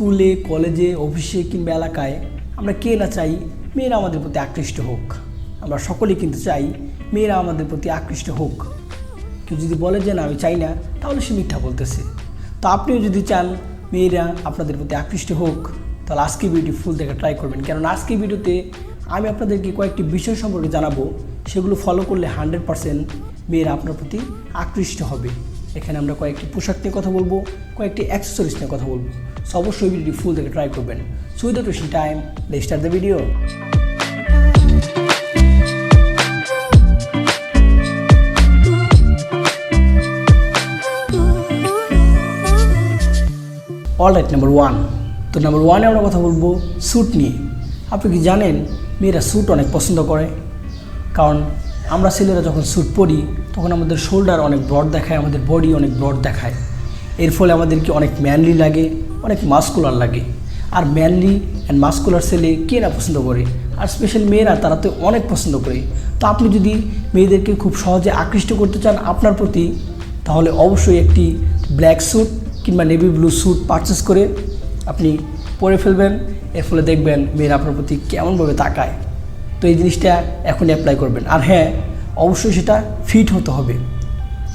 স্কুলে, কলেজে, অফিসে কিংবা এলাকায় আমরা কে না চাই, মেয়েরা আমাদের প্রতি আকৃষ্ট হোক। আমরা সকলেই কিন্তু চাই মেয়েরা আমাদের প্রতি আকৃষ্ট হোক। কেউ যদি বলে যে না, আমি চাই না, তাহলে সে মিথ্যা বলতেছে। তো আপনিও যদি চান মেয়েরা আপনাদের প্রতি আকৃষ্ট হোক, তাহলে আজকে ভিডিও ফুল দেখা ট্রাই করবেন। কারণ আজকে ভিডিওতে আমি আপনাদেরকে কয়েকটি বিষয় সম্পর্কে জানাব। সেগুলো ফলো করলে হান্ড্রেড পারসেন্ট মেয়েরা আপনার প্রতি আকৃষ্ট হবে। এখানে আমরা কয়েকটি পোশাক নিয়ে কথা বলব, কয়েকটি অ্যাক্সেসরিজ নিয়ে কথা বলব। সো অবশ্যই ভিডিওটি ফুল দেখে ট্রাই করবেন। So without wasting time let start the video all right number one তো নাম্বার ওয়ানে আমরা কথা বলব স্যুট নিয়ে। আপনি কি জানেন, মেয়েরা স্যুট অনেক পছন্দ করে? কারণ আমরা ছেলেরা যখন স্যুট পরি তখন আমাদের শোল্ডার অনেক ব্রড দেখায়, আমাদের বডি অনেক ব্রড দেখায়। এর ফলে আমাদেরকে অনেক ম্যানলি লাগে, অনেক মাস্কুলার লাগে। আর ম্যানলি অ্যান্ড মাস্কুলার ছেলে কে না পছন্দ করে, আর স্পেশাল মেয়েরা তারা তো অনেক পছন্দ করে। তো আপনি যদি মেয়েদেরকে খুব সহজে আকৃষ্ট করতে চান আপনার প্রতি, তাহলে অবশ্যই একটি ব্ল্যাক স্যুট কিংবা নেভি ব্লু স্যুট পারচেস করে আপনি পরে ফেলবেন। এর ফলে দেখবেন মেয়েরা আপনার প্রতি কেমনভাবে তাকায়। তো এই জিনিসটা এখনই অ্যাপ্লাই করবেন। আর হ্যাঁ অবশ্যই সেটা ফিট হতে হবে।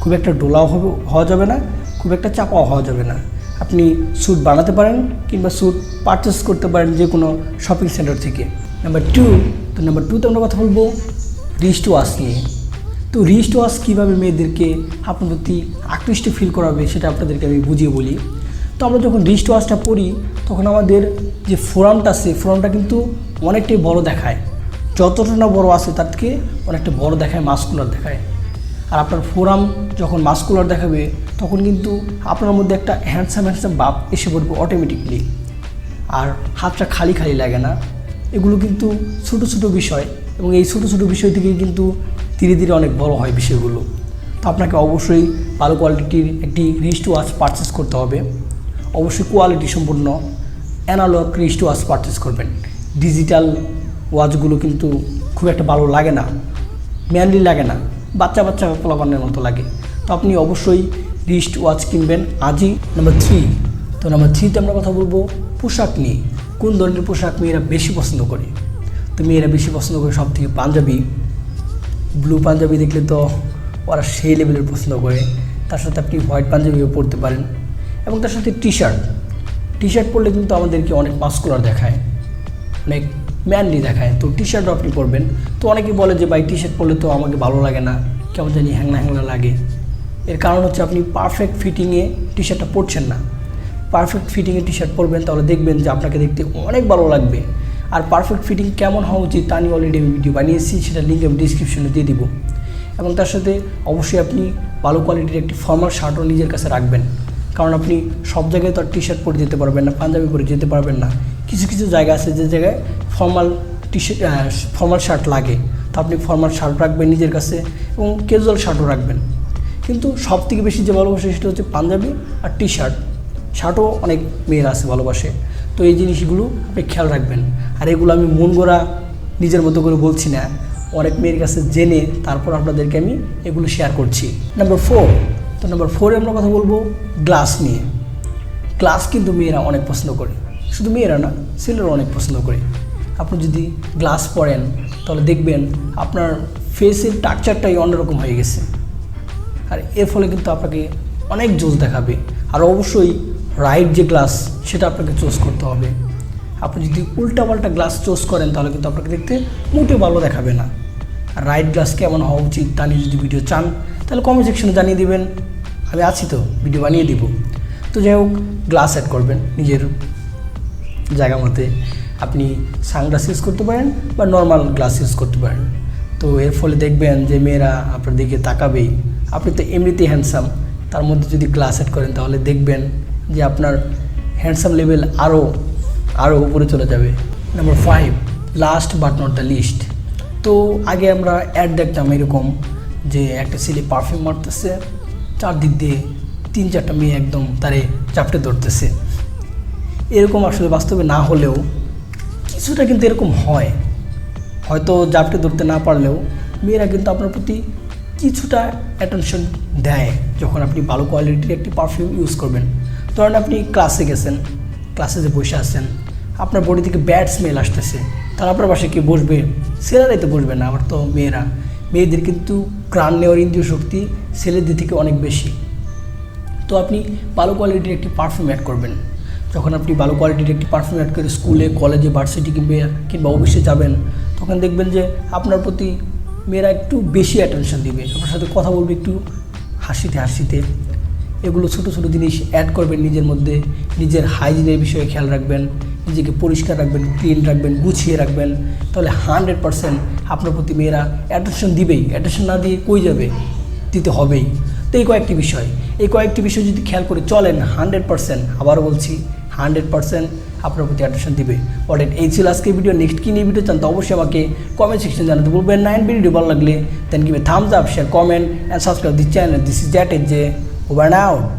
খুব একটা ডোলাও হবে, হওয়া যাবে না, খুব একটা চাপাও হওয়া যাবে না। আপনি স্যুট বানাতে পারেন কিংবা স্যুট পারচেস করতে পারেন যে কোনো শপিং সেন্টার থেকে। নাম্বার টু তো নাম্বার টুতে আমরা কথা বলব রিস্ট ওয়াশ নিয়ে। তো রিস্ট ওয়াশ কীভাবে মেয়েদেরকে আপনার প্রতি আকৃষ্ট ফিল করাবে সেটা আপনাদেরকে আমি বুঝিয়ে বলি। তো আমরা যখন রিস্ট ওয়াশটা পড়ি তখন আমাদের যে ফোরামটা আছে ফোরামটা কিন্তু অনেকটাই বড় দেখায়। যতটা না বড় আছে তার থেকে অনেকটা বড় দেখায় মাস্কুলার দেখায়। আর আপনার ফোরাম যখন মাস্কুলার দেখাবে, তখন কিন্তু আপনার মধ্যে একটা হ্যান্ডসাম হ্যান্ডসাম ভাব এসে পড়বে অটোমেটিকলি আর হাতটা খালি খালি লাগে না। এগুলো কিন্তু ছোট ছোট বিষয় এবং এই ছোট ছোট বিষয় থেকে কিন্তু ধীরে ধীরে অনেক বড় হয় বিষয়গুলো। তো আপনাকে অবশ্যই ভালো কোয়ালিটির একটি রিস্ট ওয়াচ পারচেস করতে হবে। অবশ্যই কোয়ালিটি সম্পূর্ণ অ্যানালগ রিস্ট ওয়াচ পারচেস করবেন। ডিজিটাল ওয়াচগুলো কিন্তু খুব একটা ভালো লাগে না ম্যানলি লাগে না, বাচ্চা বাচ্চা পোলাপানের মতো লাগে। তো আপনি অবশ্যই রিস্ট ওয়াচ কিনবেন। আজই নাম্বার থ্রি তো নাম্বার থ্রিতে আমরা কথা বলব পোশাক নিয়ে। কোন ধরনের পোশাক মেয়েরা বেশি পছন্দ করে? তো মেয়েরা বেশি পছন্দ করে সব থেকে পাঞ্জাবি। ব্লু পাঞ্জাবি দেখলে তো ওরা সেই লেভেলের পছন্দ করে। তার সাথে আপনি হোয়াইট পাঞ্জাবিও পরতে পারেন। এবং তার সাথে টি শার্ট টি শার্ট পরলে কিন্তু আমাদেরকে অনেক মাস্কুলার দেখায়। অনেক ম্যানলি দেখায়। তো টি শার্টও আপনি পরবেন। তো অনেকে বলে যে, ভাই টি শার্ট পরলে তো আমাকে ভালো লাগে না। কেমন জানি হ্যাংলা হ্যাংলা লাগে। এর কারণ হচ্ছে আপনি পারফেক্ট ফিটিংয়ে টি শার্টটা পরছেন না। পারফেক্ট ফিটিংয়ে টি শার্ট পরবেন, তাহলে দেখবেন যে আপনাকে দেখতে অনেক ভালো লাগবে। আর পারফেক্ট ফিটিং কেমন হওয়া উচিত তা নিয়ে অলরেডি আমি ভিডিও বানিয়েছি, সেটা লিঙ্ক আমি ডিসক্রিপশনে দিয়ে দিব। এবং তার সাথে অবশ্যই আপনি ভালো কোয়ালিটির একটি ফর্মাল শার্টও নিজের কাছে রাখবেন। কারণ আপনি সব জায়গায় তো আর টি শার্ট পরে যেতে পারবেন না, পাঞ্জাবি পরে যেতে পারবেন না। কিছু কিছু জায়গা আছে যে জায়গায় formal T shirt formal shirt লাগে। তো আপনি ফর্মাল শার্ট রাখবেন নিজের কাছে এবং ক্যাজুয়াল শার্টও রাখবেন। কিন্তু সব থেকে বেশি যে ভালোবাসে সেটা হচ্ছে পাঞ্জাবি আর টি শার্ট শার্টও অনেক মেয়েরা আছে ভালোবাসে। তো এই জিনিসগুলো আপনি খেয়াল রাখবেন। আর এগুলো আমি মন গড়া নিজের মতো করে বলছি না। অনেক মেয়ের কাছে জেনে তারপর আপনাদেরকে আমি এগুলো শেয়ার করছি। নাম্বার ফোর তো নাম্বার ফোরে আমরা কথা বলব গ্লাস নিয়ে। গ্লাস কিন্তু মেয়েরা অনেক পছন্দ করে। শুধু মেয়েরা না ছেলেরা অনেক পছন্দ করে। আপনি যদি গ্লাস পরেন, তাহলে দেখবেন আপনার ফেসের টাকচারটাই অন্যরকম হয়ে গেছে। আর এর ফলে কিন্তু আপনাকে অনেক জোস দেখাবে। আর অবশ্যই রাইট যে গ্লাস সেটা আপনাকে চুজ করতে হবে। আপনি যদি উল্টাপাল্টা গ্লাস চুজ করেন, তাহলে কিন্তু আপনাকে দেখতে মোটেও ভালো দেখাবে না। আর রাইট গ্লাস কেমন হওয়া উচিত, তা নিয়ে যদি ভিডিও চান, তাহলে কমেন্ট সেকশনে জানিয়ে দেবেন। আমি আছি তো ভিডিও বানিয়ে দিব। তো যাই হোক গ্লাস অ্যাড করবেন, নিজের জায়গা মতে আপনি সানগ্লাস ইউজ করতে পারেন বা নর্মাল গ্লাস ইউজ করতে পারেন। তো এর ফলে দেখবেন যে মেয়েরা আপনার দিকে তাকাবেই। আপনি তো এমনিতেই হ্যান্ডসাম তার মধ্যে যদি গ্লাস অ্যাড করেন তাহলে দেখবেন যে আপনার হ্যান্ডসাম লেভেল আরও আরও উপরে চলে যাবে। Number five last but not the least তো আগে আমরা অ্যাড দেখতাম এরকম যে একটা ছেলে পারফিউম মারতেছে, চারদিক দিয়ে তিন চারটা মেয়ে একদম তারে চাপটে ধরতেছে। এরকম আসলে বাস্তবে না হলেও কিছুটা কিন্তু এরকম হয়। হয়তো জাপটে ধরতে না পারলেও মেয়েরা কিন্তু আপনার প্রতি কিছুটা অ্যাটেনশন দেয় যখন আপনি ভালো কোয়ালিটির একটি পারফিউম ইউজ করবেন। ধরেন আপনি ক্লাসে গেছেন ক্লাসে যে বসে আছেন, আপনার বডি থেকে ব্যাড স্মেল আসতেছে তাহলে আপনার পাশে কি বসবে, ছেলেরাই তো বসবে না আবার তো মেয়েরা। মেয়েদের কিন্তু প্রাণ নেওয়ার ইন্দ্রিয় শক্তি ছেলেদের থেকে অনেক বেশি। তো আপনি ভালো কোয়ালিটির একটি পারফিউম অ্যাড করবেন। যখন আপনি ভালো কোয়ালিটির একটি পারফিউম অ্যাড করে স্কুলে কলেজে ভার্সিটি কিংবা কিংবা অফিসে যাবেন, তখন দেখবেন যে আপনার প্রতি মেয়েরা একটু বেশি অ্যাটেনশন দিবে। আপনার সাথে কথা বলবে একটু হাসিতে হাসিতে। এগুলো ছোটো ছোটো জিনিস অ্যাড করবেন নিজের মধ্যে। নিজের হাইজিনের বিষয়ে খেয়াল রাখবেন। নিজেকে পরিষ্কার রাখবেন ক্লিন রাখবেন, গুছিয়ে রাখবেন। তাহলে হান্ড্রেড পারসেন্ট আপনার প্রতি মেয়েরা অ্যাটেনশন দিবেই। অ্যাটেনশন না দিয়ে কই যাবে? দিতে হবেই। তো এই কয়েকটি বিষয়। এই কয়েকটি বিষয় যদি খেয়াল করে চলেন হান্ড্রেড পারসেন্ট আবারও বলছি হান্ড্রেড পার্সেন্ট আপনার প্রতি অ্যাটেনশন দিবে। অর্ডেট এই ছিল আজকে ভিডিও নেক্সট কী নিয়ে ভিডিও চান তো অবশ্যই আমাকে কমেন্ট সেকশন জানাতে বলবেন নাইন ভিডিও ভালো লাগলে then give thumbs up share comment and subscribe the channel this is that is যে ওভার আউট